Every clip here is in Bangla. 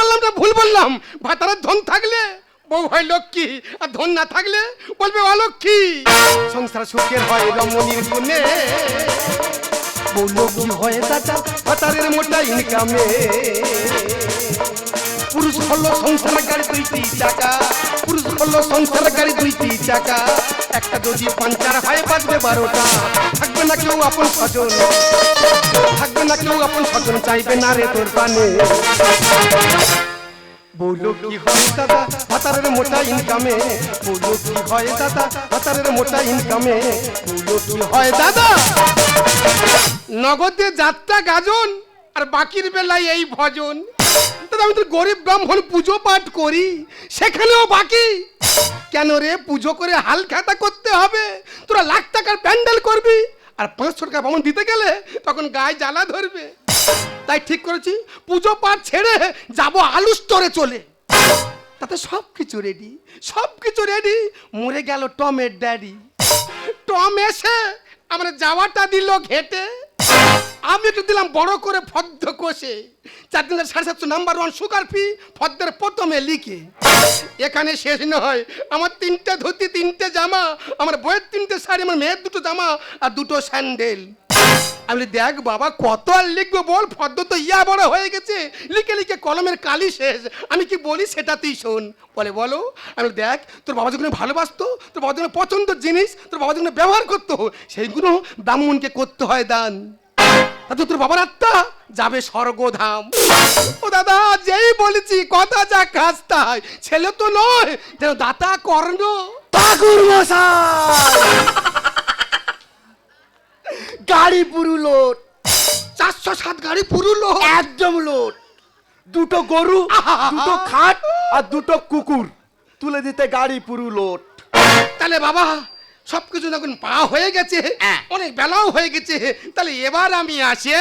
বললাম না ভুল বললাম। ভাতারের ধন থাকলে বউ হয় লক্ষ্মী, আর ধন না থাকলে বলবে অলক্ষ্মী। সংসার সুখের হয় রমণীর গুণে বউ লক্ষ্মী হয় দাদা ভাতারের মোটা ইনকামে পুরুষ হলো সংসার গাড়ি দুইটি চাকা। পুরুষ হলো সংসার গাড়ি দুইটি চাকা। একটা যদি পাঞ্চার হয় বাজবে বারোটা। থাকবে না কেউ আপন স্বজন। থাকবে না কেউ আপন স্বজন, চাইবে না রে তোর পানে। বউলো কি হয় দাদা? ভাতারের মোটা ইনকামে বউলো কি হয় দাদা? ভাতারের মোটা ইনকামে বউলো কি হয় দাদা? নগদে যাত্রা গাজন, আর বাকির বেলায় এই ভজন। আমি তো গরিব ব্রাহ্মণ পুজো পাঠ করি, সেখানেও বাকি। কেন রে পুজো করে হাল খাতা করতে হবে? তোরা লাখ টাকার প্যান্ডেল করবি, আর পাঁচশো টাকা বামন দিতে গেলে তখন গায়ে জ্বালা ধরবে। তাই ঠিক করেছি, পুজো পাঠ ছেড়ে যাব আলু স্টোরে চলে। তাতে সব কিছু রেডি সব কিছু রেডি মরে গেল টমের ড্যাডি টম এসে আমরা যাওয়াটা দিল ঘেটে। আমি একটু দিলাম বড় করে ফদ্দ কষে। চার দিনের সাড়ে সাতশো নাম্বার ওয়ান সুগার ফি ফদ্দের প্রথমে লিখে। এখানে শেষ নয়। আমার তিনটে ধুতি, তিনটে জামা, আমার বইয়ের তিনটে শাড়ি, আমার মেয়ের দুটো জামা আর দুটো স্যান্ডেল। আমি দেখ বাবা, কত আর লিখব বল? ফদ্দ তো ইয়া বড় হয়ে গেছে। লিখে লিখে কলমের কালি শেষ। আমি কি বলি সেটা তুই শোন। বলে, বলো। আমি দেখ, তোর বাবা যখন ভালোবাসতো, তোর বাবা যখন পছন্দের জিনিস, তোর বাবা যখন ব্যবহার করতো, সেইগুলো ব্রাহ্মণকে করতে হয় দান। তাতে তোর বাবার আত্মা? যাবে স্বর্গধাম। ও দাদা যেই বলেছি কথা যা কাজতাই ছেলে তো নয় যেন দাতা কর্ণ। ঠাকুর গাড়ি পুরু লোড চারশো সাত গাড়ি পুরুলো একদম লোড দুটো গরু দুটো খাট আর দুটো কুকুর। তুলে দিতে গাড়ি পুরু লোড তাহলে বাবা সবকিছু যখন পা হয়ে গেছে হ্যাঁ। অনেক বেলাও হয়ে গেছে তাহলে এবার আমি আসে।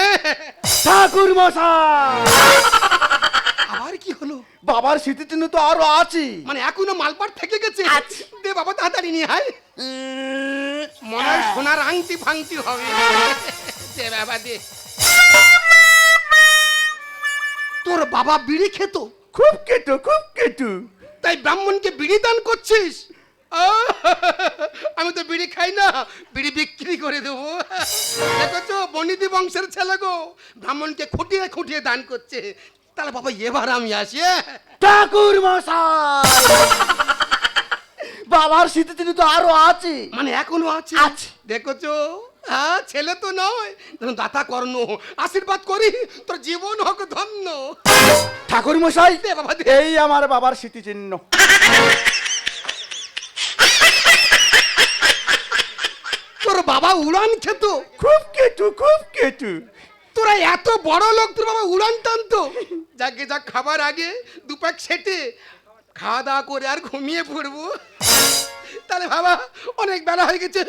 ঠাকুর মশাই! আবার কি হলো? বাবার স্মৃতিচিহ্ন তো আরও আছে। মানে এখনও মালপাট থেকে গেছে? দে বাবা তাড়াতাড়ি নিয়ে হায় মনে হয় সোনার আংটি ফাংটি হবে। দে বাবা দে। তোর বাবা বিড়ি খেত। খুব কেটু খুব কেটু। তাই ব্রাহ্মণকে বিড়ি দান করছিস! আমি তো বিড়ি খাই না বিড়ি বিক্রি করে দেবো। দেখেছ বনিদি বংশের ছেলে গো ব্রাহ্মণকে খুঁটিয়ে খুঁটিয়ে দান করছে। তাহলে বাবা এবার আমি আসি হ্যাঁ? ঠাকুর মশাই! বাবার স্মৃতিচিহ্ন তো আরও আছে। মানে এখনও আছে? আছে। দেখেছ? হ্যাঁ ছেলে তো নয়। দাতা কর্ণ আশীর্বাদ করি তোর জীবন হোক ধন্য। ঠাকুর মশাই দে বাবা দে। এই আমার বাবার স্মৃতিচিহ্ন তোর বাবা উড়ান খেত। খুব কেটু খুব কেটু। তোরা এত বড় লোক তোর বাবা উড়ান টানতো। যাকে যা খাবার আগে দুপাক সেটে খাওয়া দাওয়া করে আর ঘুমিয়ে পড়ব। তাহলে বাবা অনেক বেলা হয়ে গেছে।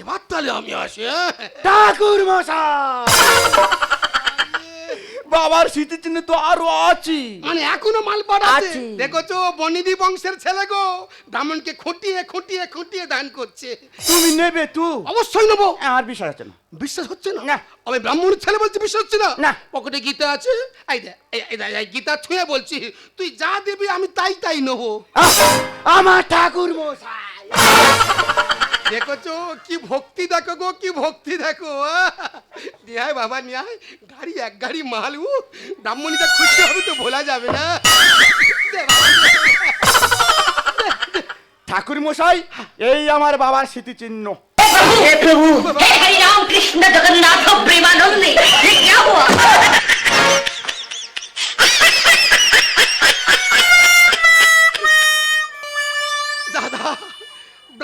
এবার তাহলে আমি আসি হ্যাঁ? ঠাকুর মশাই বাবার স্মৃতিচিহ্ন তো আরও আছে। মানে এখনও মাল পাঠাচ্ছে আছে। দেখোছো বনিদি বংশের ছেলে গো ব্রাহ্মণকে খুঁটিয়ে খুঁটিয়ে খুঁটিয়ে দান করছে। তুমি নেবে তু? অবশ্যই নেব। আর বিশ্বাস আছে না। বিশ্বাস হচ্ছে না? না। আমি ব্রাহ্মণের ছেলে বলছি বিশ্বাস হচ্ছে না? না। পকেটে গীতা আছে? এই দে এই এই দে, এই গীতা ছুঁয়ে বলছি তুই যা দিবি আমি তাই তাই নেব। আহ, আমার ঠাকুর মশাই। দেখেছো কি ভক্তি দেখো গো কি ভক্তি দেখো আহ! নিহায় বাবা নিহায় গাড়ি এক গাড়ি মাল উ ব্রাহ্মণীটা খুশি হবে তো ভোলা যাবে না দে বাবা, দে। ঠাকুর মশাই এই আমার বাবার স্মৃতিচিহ্ন हे प्रभु हे हरि राम कृष्ण जगन्नाथ प्रेमानंदी ये क्या हुआ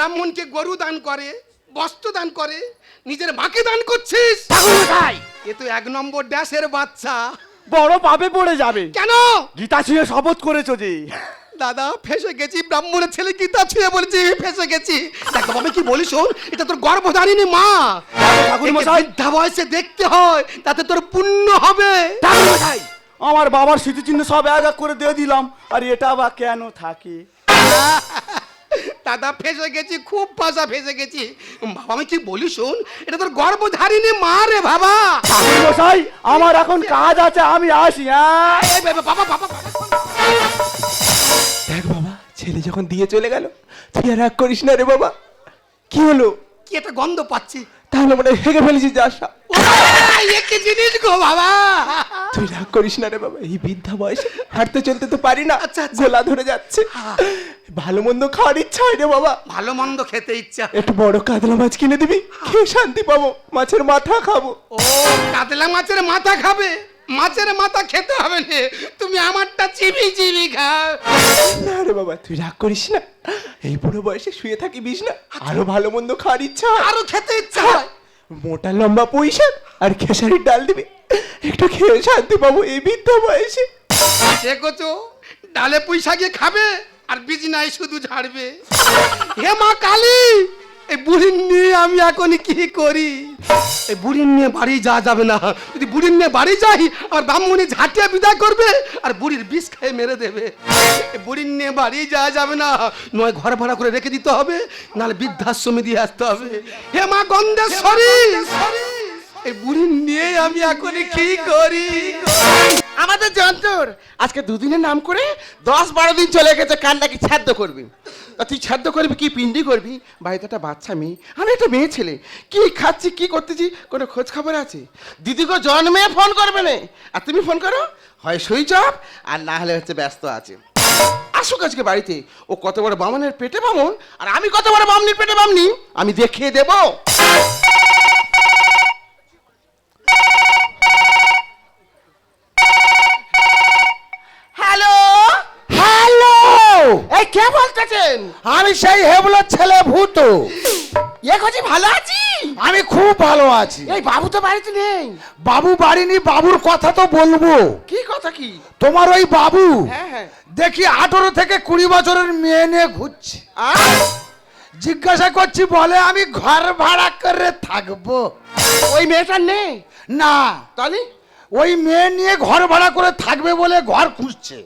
ব্রাহ্মণকে গরু দান করে বস্ত্র দান করে নিজের মাকে দান করছিস? মশাই! এ তো এক নম্বর ড্যাশের বাচ্চা। বড় পাবে পড়ে যাবে। কেন? গীতা ছুঁয়ে শপথ করেছ যে। দাদা ফেসে গেছি ব্রাহ্মণের ছেলে গীতা ছুঁয়ে বলেছি ফেসে গেছি। দেখো বাবা কি বলি শোন এটা তোর গর্ভধারিণী মা। বৃদ্ধা বয়সে দেখতে হয় তাতে তোর পুণ্য হবে। আমার বাবার স্মৃতিচিহ্ন সব এক এক করে দিয়ে দিলাম আর এটা বা কেন থাকে? দাদা ফেসে গেছি খুব ভাষা ফেসে গেছি। বাবা আমি কি বলি শুন এটা তোর গর্ভধারিণী মা রে বাবা। মশাই আমার এখন কাজ আছে আমি আসি হ্যাঁ এই বাবা বাবা বাবা বাবা। দেখ বাবা ছেলে যখন দিয়ে চলে গেল তুই আর রাগ করিস না রে বাবা। কি হলো? কি একটা গন্ধ পাচ্ছি। তাহলে মনে হয় হেগে ফেলেছি যা আশা কি জিনিস গো বাবা। তুই রাগ করিস না রে বাবা এই বৃদ্ধা বয়সে হাঁটতে চলতে তো পারি না আচ্ছা, আচ্ছা। গোলা ধরে যাচ্ছে। ভালো মন্দ খাওয়ার ইচ্ছা হয় রে বাবা। ভালো মন্দ খেতে ইচ্ছা একটু বড় কাতলা মাছ কিনে দিবি খেয়ে শান্তি পাবো মাছের মাথা খাব। ও কাতলা মাছের মাথা খাবে? মাছের মাথা খেতে হবে না। তুমি আমারটা চিবি চিবি খাও। না রে বাবা তুই রাগ করিস না। এই বুড়ো বয়সে শুয়ে থাকিস না। আরও ভালো মন্দ খাওয়ার ইচ্ছা হয়। আরও খেতে ইচ্ছা হয়। মোটা লম্বা পয়সা আর খেসারির ডাল দিবি। একটু খেয়ে শান্তি পাবো এই বৃদ্ধা বয়সে। দেখোছো ডালে পয়সা গিয়ে খাবে আর বিজনায় শুধু ঝাড়বে। হে মা কালী! এই বুড়ির নিয়ে আমি এখন কি করি? এই বুড়ির নিয়ে বাড়ি যাওয়া যাবে না। যদি বুড়ির নিয়ে বাড়ি যাই আর ব্রাহ্মণী ঝাঁটিয়ে বিদায় করবে আর বুড়ির বিষ খেয়ে মেরে দেবে। এই বুড়ির নিয়ে বাড়ি যাওয়া যাবে না। নয় ঘর ভাড়া করে রেখে দিতে হবে নাহলে বৃদ্ধাশ্রমে দিয়ে আসতে হবে। হে মা গন্ধেশ্বরী! এই বুড়ির নিয়ে আমি এখন কি করি? আমাদের যন্ত্র আজকে দুদিনের নাম করে দশ বারো দিন চলে গেছে কাল নাকি ছাদ্য করবি। তা তুই ছাদ্য করবি, কি পিন্ডি করবি? বাড়িতে একটা বাচ্চা মেয়ে। আমি একটা মেয়ে ছেলে। কি খাচ্ছি, কি করতেছি, কোনো খোঁজ খবর আছে? দিদিকে জন্মে ফোন করবে না। আর তুমি ফোন করো, হয় সুইচ অফ আর না হলে হচ্ছে ব্যস্ত আছে। আসুক আজকে বাড়িতে। ও কত বড় বামনের পেটে বামন, আর আমি কত বড় বামনির পেটে বামনি? আমি দেখিয়ে দেবো। কে বলতেছেন? আমি সেই হেবলার ছেলে ভূত। এ কজি ভালো আছি? আমি খুব ভালো আছি। এই বাবু তো বাড়িতে নেই। বাবু বাড়িনি বাবুর কথা তো বলব। কি কথা কি? তোমার ওই বাবু হ্যাঁ হ্যাঁ। দেখি আঠারো থেকে কুড়ি বছরের মেয়ে নিয়ে ঘুরছে। জিজ্ঞাসা করছি বলে আমি ঘর ভাড়া করে থাকব। ওই মেয়েটা নেই? না। তাহলে? ওই মেয়ে নিয়ে ঘর ভাড়া করে থাকবে বলে ঘর খুঁজছে।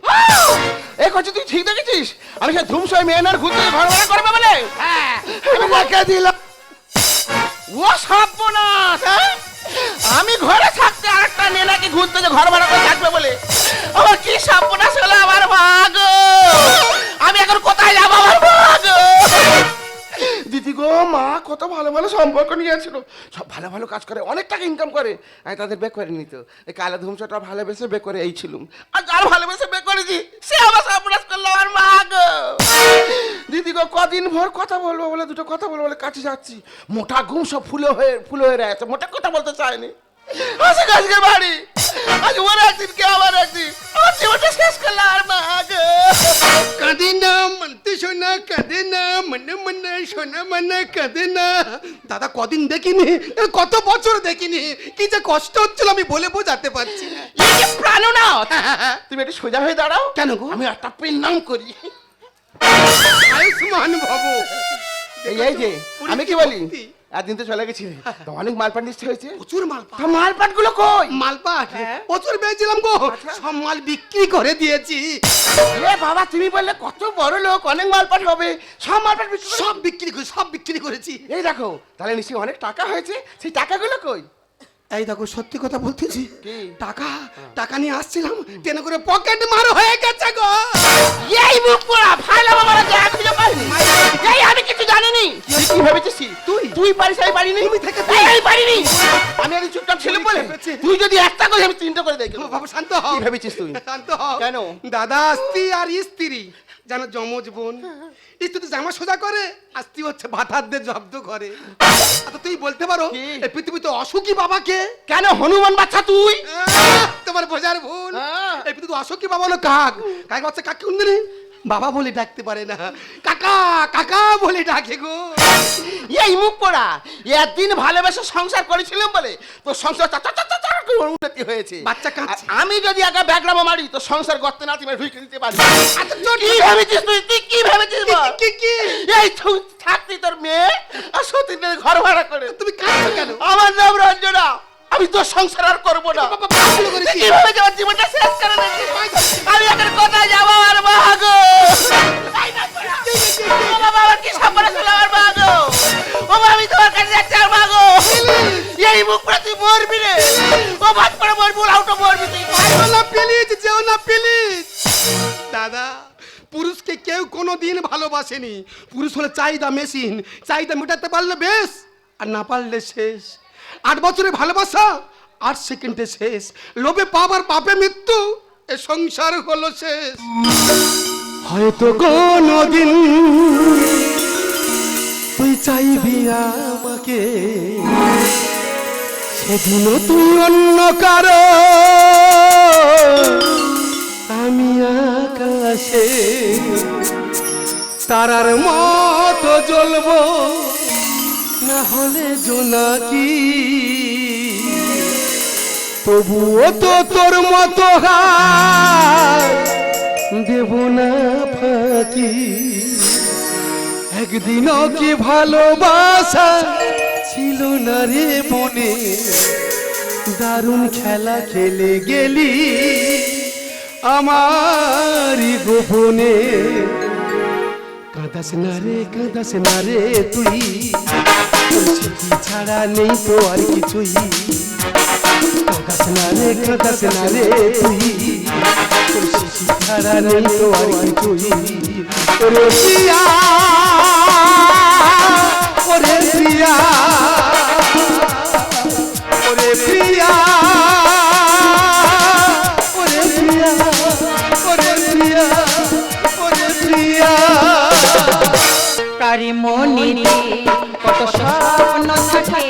এই কজি তুই ঠিক দেখেছিস? আমি সে ধুমসই মেয়ে নার ঘুরতে ঘর ভাড়া করবে বলে? হ্যাঁ। আমি দিলাম। ও সর্বনাশ। হ্যাঁ? আমি ঘরে থাকতে আরেকটা মেয়ে নাকি ঘুরতে যে ঘর ভাড়া করে থাকবে বলে? আমার কি সর্বনাশ হলো আমার ভাগ আমি এখন কোথায় যাব আমার ভাগ গো, মা, কত ভালো ভালো সম্পর্ক নিয়েছিল। সব ভালো ভালো কাজ করে, অনেক টাকা ইনকাম করে। আমি তাদের বেক করে নিত। এই কালা ধুমসাটা ভালোবেসে বেক করে এই ছিলুম। আর যার ভালোবেসে বেক করেছি, সে আমার সাপোর্ট করল আমার মা গো। দিদি গো, কদিন ভোর কথা বলব বলে, দুটো কথা বলব বলে কাছে যাচ্ছি। মোটা ঘুম সব ফুলে হয়ে ফুলে হয়ে রয়েছে মোটা কথা বলতে চায়নি। আসে আজকে বাড়ি। আজ ওর একদিন কে আমার একদিন? আমার জীবনটা শেষ করল আর মা গো কাঁদে না মানতে শোনা কাঁদে না মনে মনে শোনা মনে কাঁদে না। দাদা কদিন দেখিনি কত বছর দেখিনি কি যে কষ্ট হচ্ছিল আমি বলে বোঝাতে পারছি না। প্রাণনাথ! তুমি একটু সোজা হয়ে দাঁড়াও। কেন গো? আমি একটা নাম করি। আয়ুষ্মান ভব এই এই যে আমি কি বলি? একদিন তো চলে গেছি। তো অনেক মালপাট নিশ্চয় হয়েছে? প্রচুর মালপাট। তা মালপাটগুলো কই? মালপাট? প্রচুর পেয়েছিলাম গো। সব মাল বিক্রি করে দিয়েছি। এ বাবা তুমি বললে কত বড় লোক অনেক মালপাট হবে। সব মালপাট সব বিক্রি করে সব বিক্রি করেছি। এই দেখো তাহলে নিশ্চয়ই অনেক টাকা হয়েছে। সেই টাকাগুলো কই? এই দেখো সত্যি কথা বলতেছি। টাকা টাকা নিয়ে আসছিলাম ট্রেনে করে পকেট মার হয়ে গেছে গো। এই মুখ পোড়া ফাইলা বাবারা দেখা খুঁজে পাইনি এই আমি কিছু জানিনি। তুই কি ভেবেছিস? তুই? তুই? পারিস আমি পারিনি। তুমি থেকে এই, আমি পারিনি। আমি একদিন চুপচাপ ছিলাম বলে তুই যদি একটা করে আমি তিনটা করে দেখি বাবা শান্ত হও। কি ভেবেছিস তুই? শান্ত হও। কেন? দাদা স্ত্রী আর স্ত্রী। যেন যমজ বোন স্ত্রী তো জামা সোজা করে আর তুই হচ্ছে ভাতারদের জব্দ করে। আচ্ছা তুই বলতে পারো? এই পৃথিবীতে অসুখী বাবাকে। কেন হনুমান বাচ্চা তুই? তোমার বোঝার ভুল। এই পৃথিবীতে অসুখী বাবা হলো কাক। কাক বাচ্চা কাকে উন্দিনি বাবা বলে ডাকতে পারে না। কাকা কাকা বলে ডাকে গো। এই মুখ পোড়া একদিন ভালোবেসে সংসার করেছিলাম বলে তো সংসার উন্নতি হয়েছে। বাচ্চা। আমি যদি একা ব্যাগরামা মারি তো সংসার করতে না তুমি ঢুকে দিতে পারি আচ্ছা, কি ভেবেছিস তুই? তুই কি ভেবেছিস? কি কি এই থাকতি তোর মেয়ে আর সতীনের ঘর ভাড়া করে। তুমি কেন? আমার নাম রঞ্জনা। আমি তোর সংসার আর করব না। কীভাবে জীবনটা শেষ করে আমি এখন কোথায় যাব আর মাগো ও বাবা কি সাপড়ে ছিল আমার মাগো বাবা, আমি তোমার কাছে যাচ্ছি আর মাগো এই মুখ পড়ে তুই মরবি রে। ও ভাত করে মরবি ওরাও তো মরবি তুই। যেও না প্লিজ যেও না প্লিজ। কোনো দিন ভালোবাসেনি। পুরুষ হলে চাহিদা মেশিন চাহিদা মেটাতে পারলে বেশ আর না পারলে শেষ। আট বছরে ভালোবাসা, আট সেকেন্ডে শেষ। লোভে পাবার পাপে মৃত্যু, এ সংসার হলো শেষ। হয়তো কোনো দিন তুই চাইবি আমাকে, সেদিনও তুই অন্য কারও। আমি আকাশে তারার মতো জ্বলব। না হলে জোনাকি তবুও তো তোর মতো দেব না ফাঁকি। একদিনও কি ভালোবাসা ছিল না রে মনে? দারুণ খেলা খেলে গেলি আমারই গোপনে। কাঁদাস না রে, কাঁদাস না রে তুই। স্মৃতি ছাড়া নেই তো আর কিছুই। কাঁদাস না তুই। ছাড়া নেই তো আর কিছুই। ওরে প্রিয়া ওরে প্রিয়া ওরে প্রিয়া কারি কত স্বপ্ন থাকে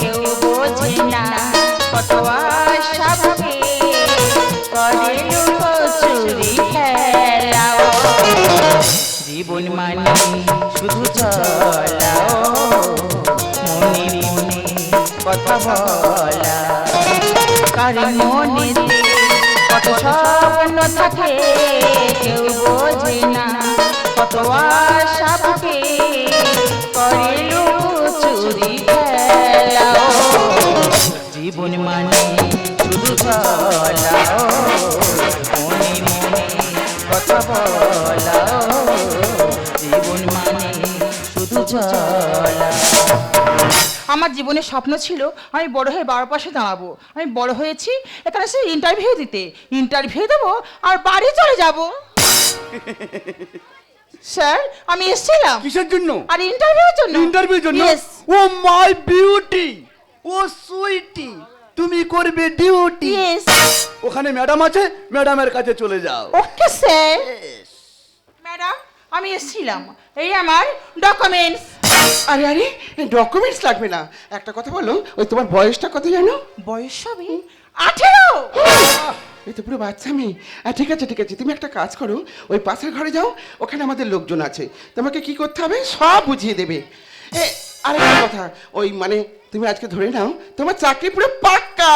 কেউ বোঝে না। কত আশা ভাবে করে লুকোচুরি খেলাও জীবন মানে শুধু চলাও, মনে মনে বলা। কারি কত স্বপ্ন থাকে কেউ বোঝে না। কত আশা খেলাও। জীবন মানে শুধু চলাও মনে মনে কথা বলাও। জীবন মানে শুধু আমার জীবনের স্বপ্ন ছিল আমি বড় হয়ে বাবার পাশে দাঁড়াবো। আমি বড় হয়েছি, এখানে সে ইন্টারভিউ দিতে। ইন্টারভিউ দেবো আর বাড়ি চলে যাব। স্যার আমি এসেছিলাম। কিসের জন্য? আর ইন্টারভিউর জন্য। ইন্টারভিউর জন্য? Yes. Oh my beauty oh sweetie তুমি করবে ডিউটি Yes. ওখানে ম্যাডাম আছে ম্যাডামের কাছে চলে যাও। ওকে স্যার ম্যাডাম আমি এসেছিলাম। এই আমার ডকুমেন্টস আরে আরে ডকুমেন্টস লাগবে না। একটা কথা বলো ওই তোমার বয়সটা কত জানো? বয়স হবে আঠেরো। এই তো পুরো বাচ্চা মেয়ে। আর ঠিক আছে ঠিক আছে তুমি একটা কাজ করো ওই পাশের ঘরে যাও ওখানে আমাদের লোকজন আছে। তোমাকে কি করতে হবে? সব বুঝিয়ে দেবে। এ আর একটা কথা ওই মানে তুমি আজকে ধরে নাও তোমার চাকরি পুরো পাক্কা?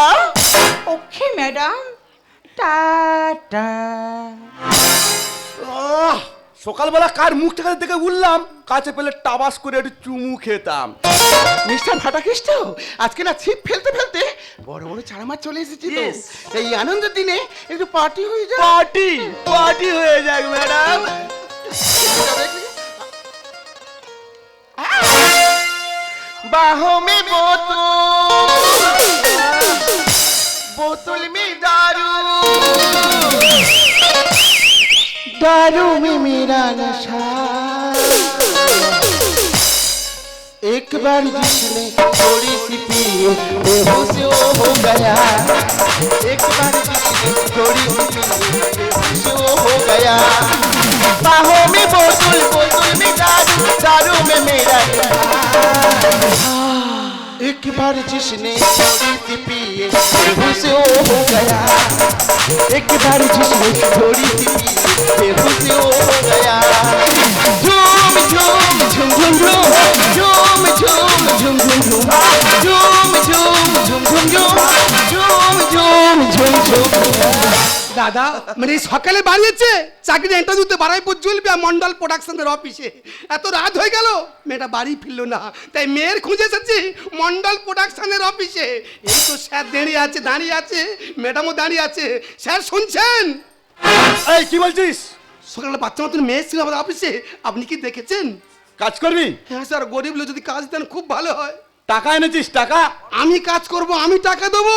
Okay madam. টাটা। সকালবেলা কার মুখটা দেখে উঠলাম কাছে পেলে টাবাস করে একটু চুমু খেতাম। মিস্টার ভাটাকৃষ্ট আজকে না ছিপ ফেলতে ফেলতে বড় বড় চারা মাছ চলে এসেছি এই আনন্দের দিনে একটু পার্টি হয়ে যাক। পার্টি পার্টি হয়ে যাক ম্যাডাম বাহ মে বোতল। বোতল মে दारू में मेरा नशा एक बार जिसने थोड़ी सी पी बेहोश वो हो गया एक बार जिसने थोड़ी सी पी बेहोश वो हो गया बाहों में बोतल बोतल में दारू दारू में मेरा एक बार जिसने थोड़ी सी पिए बेहोश हो गया एक बार जिसने थोड़ी थी पिए बेहोश हो गया झूम झूम झुम झुम झूम झूम झुम झुम झूम झूम झूम झुम झुम झूम झूम झूम झुम झुम দাদা মানে সকালে বাড়িয়েছে চাকরি ইন্টারভিউতে বারাইপুর জ্বলবে মন্ডল প্রোডাকশনের অফিসে এত রাত হয়ে গেল মেয়েটা বাড়ি ফিরল না। তাই মেয়ের খুঁজে এসেছি মন্ডল প্রোডাকশনের অফিসে এই তো স্যার দাঁড়িয়ে আছে দাঁড়িয়ে আছে ম্যাডামও দাঁড়িয়ে আছে। স্যার শুনছেন? এই কি বলছিস? সকালে বাচ্চা মতন মেয়ে ছিল আমাদের অফিসে আপনি কি দেখেছেন? কাজ করবি? হ্যাঁ স্যার গরিব লোক যদি কাজ দেন খুব ভালো হয়। টাকা এনেছিস টাকা আমি কাজ করব আমি টাকা দেবো.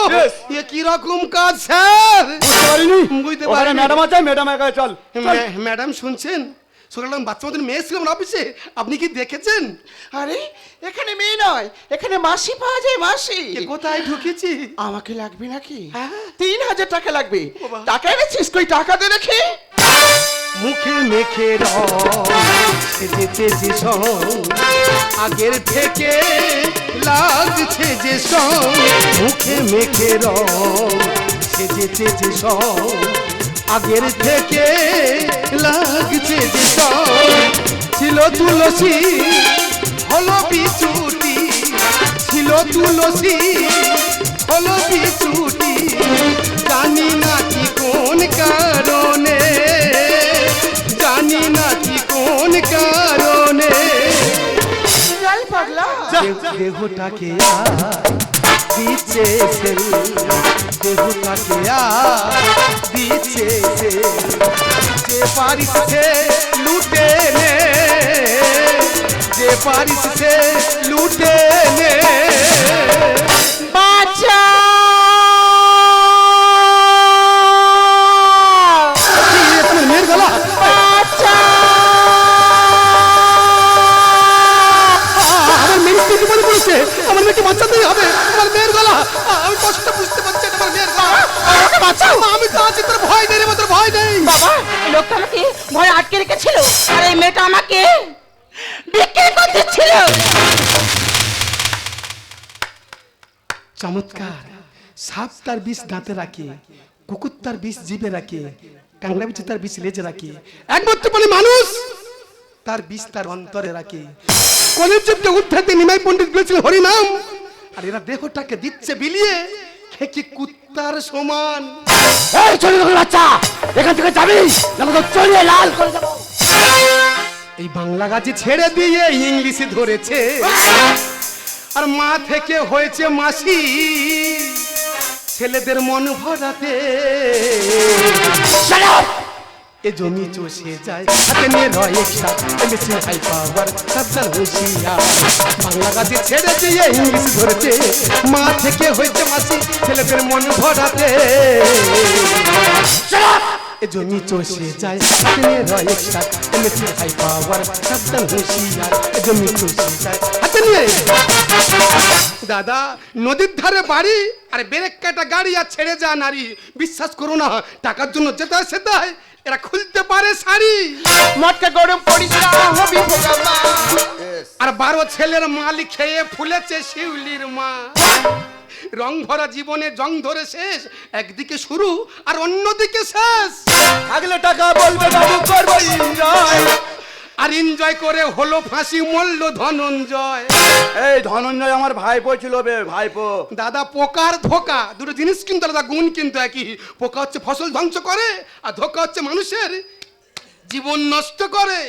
এ কি রকম কাজ স্যার বুঝতে পারিনি বুঝতে পারিনি। ম্যাডাম আছে ম্যাডাম একা চল। ম্যাডাম শুনছেন সকালে আমি বাচ্চা মতন মেয়ে ছিলাম অফিসে আপনি কি দেখেছেন? আরে এখানে মেয়ে নয় এখানে মাসি পাওয়া যায় মাসি। কে কোথায় ঢুকেছি? আমাকে লাগবে নাকি? হ্যাঁ। তিন হাজার টাকা লাগবে। টাকা এনেছিস কই? টাকা দে দেখি। মুখে মেখে রং সেজেছে যে আগের থেকে লাগছে যে সং। মুখে মেখে রং সেজেছে যে সং। আগের থেকে লাগছে ছিল তুলসী, হলো বিচুটি। ছিল তুলসী, হলো বিচুটি। জানি না কি কোন কারণে দেহটাকে আর দিচ্ছে সে দেহটাকে আর দিচ্ছে সে যে পারিস সে লুটে নে যে পারিস সে লুটে নে বাচ্চা তার বিষ দাঁতে রাখে কুকুর তার বিষ জিভে রাখে কাংড়া বিছে তার বিষ লেজে রাখে। একমাত্র বলে মানুষ তার বিষ তার অন্তরে রাখে। কলের যুদ্ধে উদ্ধারতে নিমাই পণ্ডিত বলেছিল হরিনাম আর এরা দেহটাকে দিচ্ছে বিলিয়ে খেকি কুত্তার সমান? এই ছোট ছোট বাচ্চা এখান থেকে যাবি না তো চলিয়ে লাল করে দেবো। এই বাংলা গাছে ছেড়ে দিয়ে ইংলিশে ধরেছে। আর মা থেকে হয়েছে মাসি। ছেলেদের মন ভরাতে। এ জমি চষে যায় হাতে নিয়ে রয় একটা এমএসি হাই পাওয়ার সাবধান বাংলা গাছে ছেড়ে দিয়ে ইংলিশ ধরেছে। মা থেকে হয়েছে মাসি ছেলেদের মন ভরাতে। জমি চষে যায় হাতে এমএসি হাই পাওয়ার সাবধান হুঁশিয়ার জমি চষে যায় হাতে নিয়ে। দাদা নদীর ধারে বাড়ি আর ব্রেক কাটা গাড়ি আর ছেড়ে যা নারী। বিশ্বাস করো না টাকার জন্য যেতে হয় সেতে হয়। এরা খুলতে পারে শাড়ি। মটকা গরম না হবি আর বারো ছেলের মাল খেয়ে ফুলেছে শিউলির মা। রং ভরা জীবনে জং ধরে শেষ একদিকে শুরু আর অন্যদিকে শেষ। থাকলে টাকা বলবে বাবু করব enjoy। আর এনজয় করে হলো ফাঁসি মরল ধনঞ্জয়। এই ধনঞ্জয় আমার ভাইপো ছিল বে ভাইপো। দাদা পোকার ধোকা। দুটো জিনিস কিন্তু দাদা গুণ কিন্তু একই। পোকা হচ্ছে ফসল ধ্বংস করে আর ধোকা হচ্ছে মানুষের। জীবন নষ্ট করে।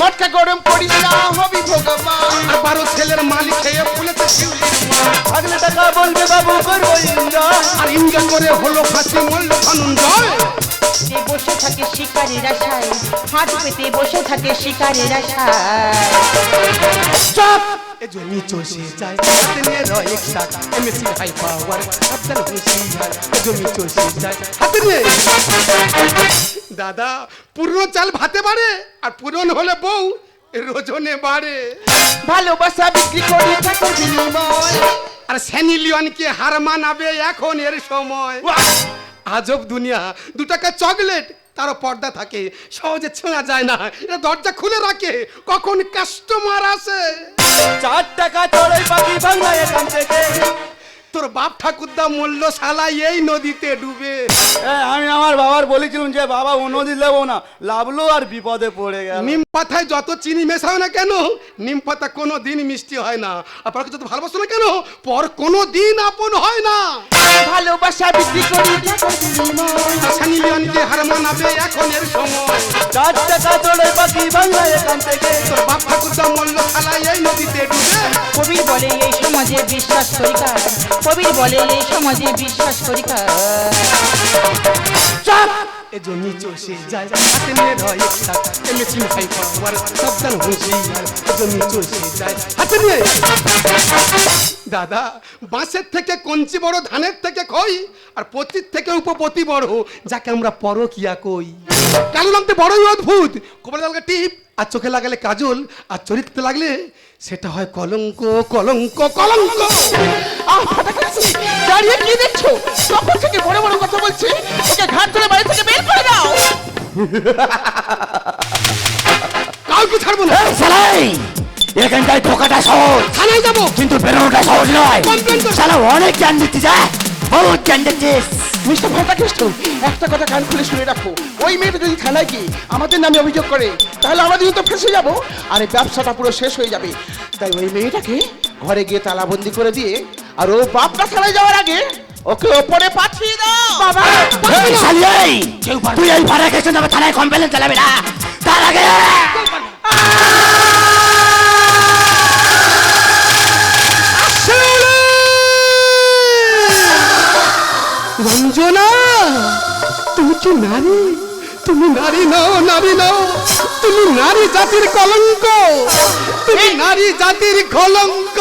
মটকা গরম করিস না হবি ভোগাবা আর বারো ছেলের মালিক খেয়ে ফুলেছে শিউলি আগলে থাকলে টাকা বলবে বাবু করব enjoy। আর ইনকাম করে হলো ফাঁসি মূল্য ধনঞ্জয়। বসে থাকে শিকারের আশায় হাত পেতে বসে থাকে শিকারের আশায়। জমি চষে যায় হাতে নিয়ে রয় একটা এমএসি হাই পাওয়ার সাবধান হুঁশিয়ার এ জমি চষে যায় হাতে নিয়ে দাদা পুরনো চাল ভাতে বাড়ে আর পুরন হলে বউ রোজনে বাড়ে ভালোবাসা বিক্রি করি বিনিময়। আর স্যানি লিওনকে হার মানাবে এখন এর সময়। আজব দুনিয়া। দু টাকা চকলেট তারও পর্দা থাকে, সহজে ছোঁয়া যায় না। এটা দরজা খুলে রাখে, কখন কাস্টমার আসে। চার টাকা চড়াই পাখি বাংলায় থেকে। তোর বাপ ঠাকুরদা মূল্য শালা এই নদীতে ডুবে। এ, আমি আমার বাবার বলেছিলাম যে বাবা ও নদী লেবো না। লাভলো আর বিপদে পড়ে গেল। নিম পাতায় যত চিনি মেশাও না কেন নিম পাতা কোনো দিন মিষ্টি হয় না। আর পরকে যত ভালোবাসো না কেন পর কোনো দিন আপন হয় না। ভালোবাসা বিক্রি করি। থাকো বিনিময় আর সানি লিওনকে হার মানাবে এখন এর সময়। চার টাকা চড়াই পাখি বাংলা এখান থেকে। তোর বাপ ঠাকুরদা মূল্য শালা এই নদীতে ডুবে। কবির বলে এই সমাজে বিশ্বাস করি কার? কবির বলে সমাজে বিশ্বাস করি চষে যায়, হাতে নিয়ে এমএসি পাওয়ার সাবধান যায়, হাতে নিয়ে। দাদা বাঁশের থেকে কঞ্চি বড় ধানের থেকে খই আর পতির থেকে উপপতি বড় যাকে আমরা পরকিয়া কই। কালো নামতে বড়ই অদ্ভুত। কোমরে লাগালে টিপ আর চোখে লাগালে কাজল আর চরিত্রে লাগলে সেটা হয় কলঙ্ক কলঙ্ক কলঙ্ক। দাঁড়িয়ে কি দেখছ? তখন থেকে বড় বড় কথা বলছে। ওকে ঘাট ধরে বাড়ি থেকে বের করে দাও। কাউকে ছাড়বো না। সালাই! এখানটায় ঢোকাটা সহজ। থানায় যাব। কিন্তু বেরোনোটা সহজ নয়। সালা অনেক জ্ঞান দিচ্ছিস হ্যাঁ বহুত জ্ঞান দিচ্ছিস মিস্টার ফাটাকৃষ্ণ একটা কথা কান খুলে শুনে রাখো। ওই মেয়েটা যদি থানায় গিয়ে আমাদের নামে অভিযোগ করে তাহলে আমাদের তো ফেসে যাব। আর এই ব্যবসাটা পুরো শেষ হয়ে যাবে। তাই ওই মেয়েটাকে ঘরে গিয়ে তালাবন্দি করে দিয়ে আর ও বাপটা থানায় যাওয়ার আগে ওকে ওপরে পাঠিয়ে দাও। বাবা! এই শালি এই, তুই এই ভাড়া কেসে যাবে থানায় কমপ্লেন চালাবি না। তার আগে। নারী নও নারী নও তুমি নারী জাতির কলঙ্ক তুমি নারী জাতির কলঙ্ক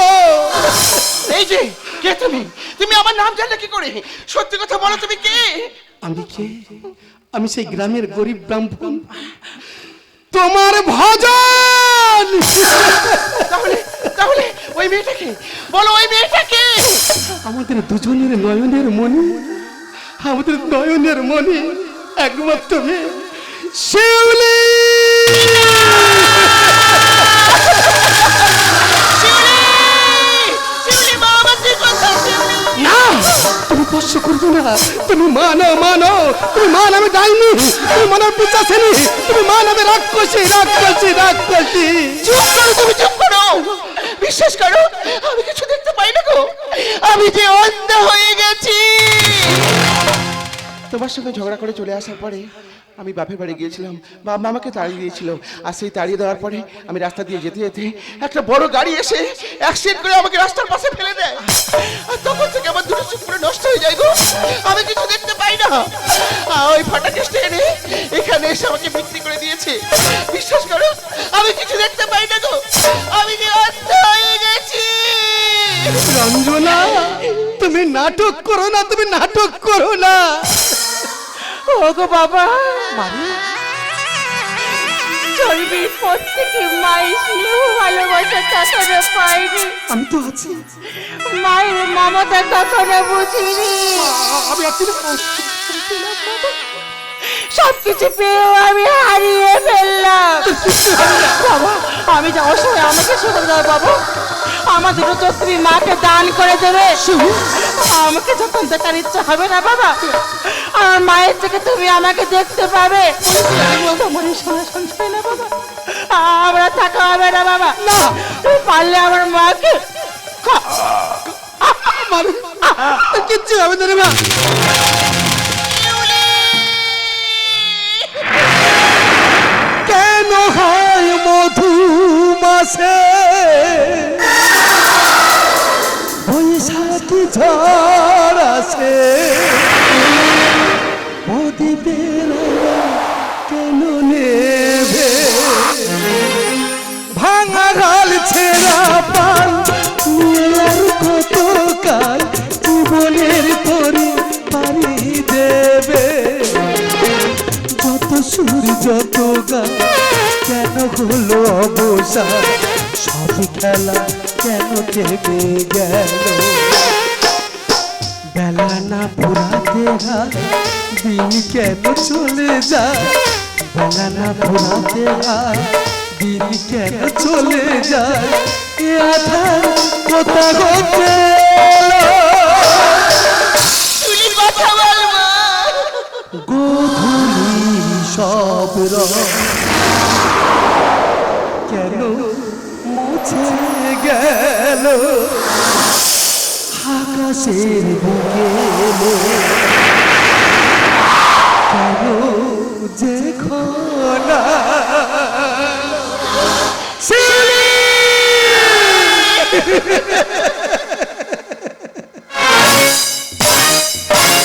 এই যে কে তুমি? তুমি আমার নাম জানলে কি করে? সত্যি কথা বলো তুমি কে? আমি কে? আমি সেই গ্রামের গরিব ব্রাহ্মণ। তোমার ভজন! তাহলে তাহলে ওই মেয়েটাকে বলো ওই মেয়েটাকে! আমাদের দুজনের নয়নের মনি আমাদের নয়নের মনি একমাত্র মেয়ে। শিউলি। না তুমি কষ্ট করবে না। তুমি মানো মানো। তুমি মান আমি ডাইনি তুমি মানব বিশ্বাসেনি তুমি মান আমি রাক্ষসী রাক্ষসী রাক্ষসী। চুপ করো তুমি চুপ করো। বিশ্বাস করো আমি কিছু দেখতে পাই না গো। আমি যে অন্ধ হয়ে গেছি। তোমার সঙ্গে ঝগড়া করে চলে আসার পরে আমি বাপের বাড়ি গিয়েছিলাম বাবা আমাকে তাড়িয়ে দিয়েছিল। আর সেই তাড়িয়ে দেওয়ার পরে আমি রাস্তা দিয়ে যেতে যেতে একটা বড় গাড়ি এসে অ্যাক্সিডেন্ট করে আমাকে রাস্তার পাশে ফেলে দেয়। আর তখন থেকে আমার দুটো চোখ পুরো নষ্ট হয়ে যায় গো। আমি কিছু দেখতে পাই না। ওই ফাটা কেসটা এনে এখানে এসে আমাকে বিক্রি করে দিয়েছে। বিশ্বাস করো, আমি কিছু দেখতে পাই না গো। আমি যে হয়ে গেছি। রঞ্জনা, তুমি নাটক করো না, তুমি নাটক করো না। ওগো বাবা চর্বির পর থেকে মায়ের স্নেহ ভালোবাসা কখনো পাইনি আমি তো আছি। মায়ের মমতা কখনো বুঝিনি। আমি আছি সবকিছু পেয়েও আমি হারিয়ে ফেললাম। বাবা আমি যাওয়ার সময় আমাকে ছেড়ে দাও বাবা। আমার দুটো চোখ তুমি মাকে দান করে দেবে। আমাকে যখন দেখার ইচ্ছা হবে না বাবা আমার মায়ের থেকে তুমি আমাকে দেখতে পাবে। তোমার এই সোনা না বাবা আমরা থাকা হবে না বাবা। না। তুমি পারলে আমার মাকে কিচ্ছু হবে না মা। কেন হয় মধু মাসে ঝড় আসে প্রদীপের কেন নেবে? ভাঙা গাল ছেঁড়া পাল নিয়ার কত কাল জীবনের তরি পারি দেবে। যত সুর, যত গান, কেন হলো অবসান সবই খেলা কেন থেমে গেল? বেলা না পুরাতে হাত দিন কেন চলে যায়? বেলা না পুরাতে হাত দিন কেন চলে যায়? এ আধার কোথা কথা বলব সব কেন মুছে গেল? আকাশের বুকে কেন যে খোলা শিউলি!